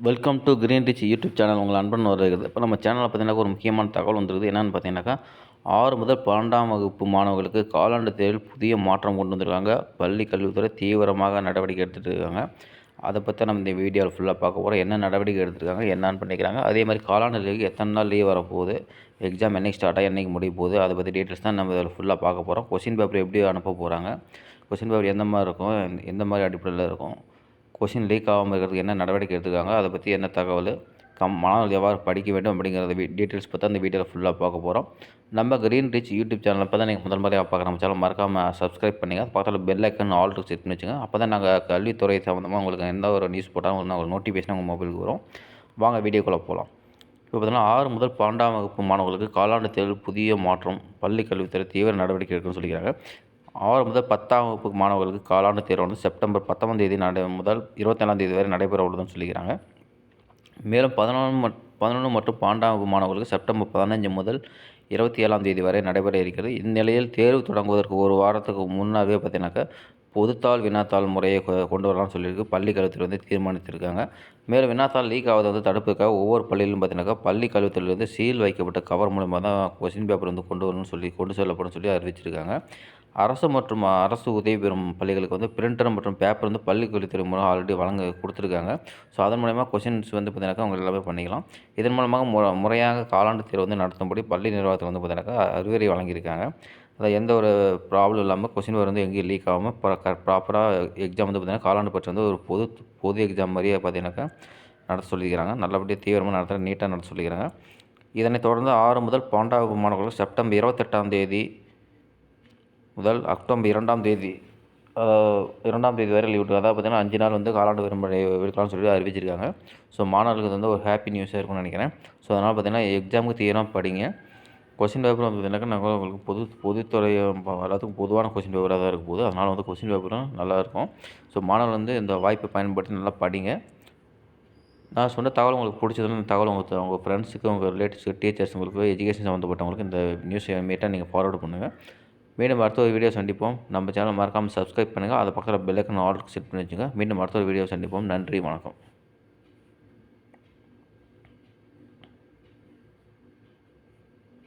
Welcome to Green Rich YouTube channel உங்கள் அன்பன் வருகிறது இப்போ நம்ம சேனலில் பார்த்தீங்கன்னா ஒரு முக்கியமான தகவல் வந்துருக்குது. என்னென்னு பார்த்தீங்கன்னாக்கா ஆறு முதல் பன்னெண்டாம் வகுப்பு மாணவர்களுக்கு காலாண்டு தேர்வில் புதிய மாற்றம் கொண்டு வந்திருக்காங்க. பள்ளி கல்வித்துறை தீவிரமாக நடவடிக்கை எடுத்துகிட்டு இருக்காங்க. அதை பற்றி நம்ம இந்த வீடியோவில் ஃபுல்லாக பார்க்க போகிறோம் என்ன நடவடிக்கை எடுத்துருக்காங்க என்னென்னு பண்ணிக்கிறாங்க. அதே மாதிரி காலாண்டு லீவுக்கு எத்தனை நாள் லீவ் வரப்போகுது எக்ஸாம் என்றைக்கு ஸ்டார்ட் ஆகி என்றைக்கு முடிய போகுது அதை பற்றி டீட்டெயில்ஸ் தான் நம்ம இதில் ஃபுல்லாக பார்க்க போகிறோம் கொஷின் பேப்பர் எப்படி அனுப்ப போகிறாங்க கொஷின் பேப்பர் எந்த மாதிரி இருக்கும்? எந்த மாதிரி அடிப்படையில் இருக்கும்? கொஷின் லீக் ஆகாமல் இருக்கிறதுக்கு என்ன நடவடிக்கை எடுத்துக்காங்க அதை பற்றி என்ன தகவல் கம் மாணவர்கள் எவ்வாறு படிக்க வேண்டும் அப்படிங்கிறத டீட்டெயில்ஸ் பற்றி அந்த வீடியோவில் ஃபுல்லாக பார்க்க போகிறோம் நம்ம க்ரீன் ரிச் யூடியூப் சேனலில் இப்போ தான் நீங்கள் முதல் முறையாக பார்க்க நம்ம சேனல் மறக்காமல் சப்ஸ்கிரைப் பண்ணிங்க. பக்கத்தில் பெல் ஐக்கன் ஆல் செட் பண்ணி வச்சுங்க. அப்போ தான் நாங்கள் கல்வித்துறை சம்மந்தமாக உங்களுக்கு எந்த ஒரு நியூஸ் போட்டாலும் உங்களுக்கு நோட்டிஃபிகேஷன் உங்கள் மொபைலுக்கு வரும். வாங்க வீடியோக்குள்ளே போகலாம் இப்போ பார்த்தீங்கன்னா ஆறு முதல் பன்னெண்டாம் வகுப்பு மாணவர்களுக்கு காலாண்டு தேர்வு புதிய மாற்றம் பள்ளி கல்வித்துறை தீவிர நடவடிக்கை எடுக்கணும்னு சொல்லிக்கிறாங்க. ஆறு முதல் பத்தாம் வகுப்பு மாணவர்களுக்கு காலாண்டு தேர்வு வந்து செப்டம்பர் பத்தாம் தேதி நடை முதல் இருபத்தேழாம் தேதி வரை நடைபெற உள்ளதுன்னு சொல்லிக்கிறாங்க. மேலும் பதினொன்று மட் பதினொன்று மற்றும் பன்னெண்டாம் வகுப்பு மாணவர்களுக்கு செப்டம்பர் பதினஞ்சு முதல் இருபத்தி ஏழாம் தேதி வரை நடைபெற இருக்கிறது. இந்நிலையில் தேர்வு தொடங்குவதற்கு ஒரு வாரத்துக்கு முன்னாகவே பார்த்தீங்கன்னாக்கா பொதுத்தாள் வினாத்தாள் முறையை கொண்டு வரலாம்னு சொல்லியிருக்கு. பள்ளி கல்வித்துறை வந்து தீர்மானித்திருக்காங்க. மேலும் வினாத்தாள் லீக் ஆவதை வந்து தடுப்புக்காக ஒவ்வொரு பள்ளியிலும் பார்த்தீங்கன்னாக்கா பள்ளி கல்வித்துறையிலிருந்து சீல் வைக்கப்பட்ட கவர் மூலமாக தான் கொஸ்டின் பேப்பர் வந்து கொண்டு வரணும்னு சொல்லி கொண்டு செல்லப்படும் சொல்லி அறிவிச்சிருக்காங்க. அரசு மற்றும் அரசு உதவி பெறும் பள்ளிகளுக்கு வந்து பிரிண்டர் மற்றும் பேப்பர் வந்து பள்ளிக்கல்வித்துறை மூலம் ஆல்ரெடி வழங்க கொடுத்துருக்காங்க. ஸோ அதன் மூலயமா கொஷின்ஸ் வந்து பார்த்தீங்கன்னாக்கா அவங்க எல்லாமே பண்ணிக்கலாம். இதன் மூலமாக மு முறையாக காலாண்டு தேர்வு வந்து நடத்தும்படி பள்ளி நிர்வாகத்தில் வந்து பார்த்தீங்கன்னாக்கா அறிவுரை வழங்கியிருக்காங்க. அதை எந்த ஒரு ப்ராப்ளம் இல்லாமல் கொஷின் பேர் வந்து எங்கேயும் லீக் ஆகாமல் ப்ராப்பராக எக்ஸாம் வந்து பார்த்திங்கன்னா காலாண்டு பற்றி வந்து ஒரு பொது பொது எக்ஸாம் மாதிரியே பார்த்தீங்கன்னாக்கா நடத்த சொல்லியிருக்கிறாங்க. நல்லபடியாக தீவிரமாக நடத்த நீட்டாக நடத்த சொல்லிக்கிறாங்க இதனைத் தொடர்ந்து ஆறு முதல் பன்னெண்டாவது மாணவர்கள் செப்டம்பர் இருபத்தெட்டாம் தேதி முதல் அக்டோபர் இரண்டாம் தேதி இரண்டாம் தேதி வரை லீவ் அதாவது பார்த்திங்கன்னா அஞ்சு நாள் வந்து காலாண்டு விடுமுறை விடுக்கலாம்னு சொல்லி அறிவிச்சிருக்காங்க. ஸோ மாணவர்களுக்கு வந்து ஒரு ஹாப்பி நியூஸாக இருக்கும்னு நினைக்கிறேன். ஸோ அதனால் பார்த்திங்கன்னா எக்ஸாமுக்கு தீவிரம் படிங்க. கொஸ்டின் பேப்பர் வந்து பார்த்தீங்கன்னாக்கா நாங்கள் உங்களுக்கு பொது பொதுத்துறை எல்லாத்துக்கும் பொதுவான கொஸ்டின் பேப்பராக தான் இருக்க போது அதனால் வந்து கொஸ்டின் பேப்பரும் நல்லாயிருக்கும் ஸோ மாணவர்கள் வந்து இந்த வாய்ப்பை பயன்படுத்தி நல்லா படிங்க. நான் சொன்ன தகவல் உங்களுக்கு பிடிச்சதுன்னு இந்த தகவல் உங்களுக்கு உங்கள் ஃப்ரெண்ட்ஸுக்கு உங்கள் ரிலேட்டிவ்ஸுக்கு டீச்சர்ஸ் உங்களுக்கு எஜுகேஷன் சம்மந்தப்பட்டவங்களுக்கு இந்த நியூஸ் இமீடியட்டாக நீங்கள் ஃபார்வர்டு பண்ணுங்கள் மீண்டும் அடுத்த ஒரு வீடியோ சந்திப்போம். நம்ம சேனல் மறக்காமல் சப்ஸ்கிரைப் பண்ணுங்கள் அதை பக்கத்தில் பெல்லைக்கன் ஆர்டர் செட் பண்ணி வச்சுங்க. மீண்டும் அடுத்த ஒரு வீடியோ சந்திப்போம். நன்றி வணக்கம்.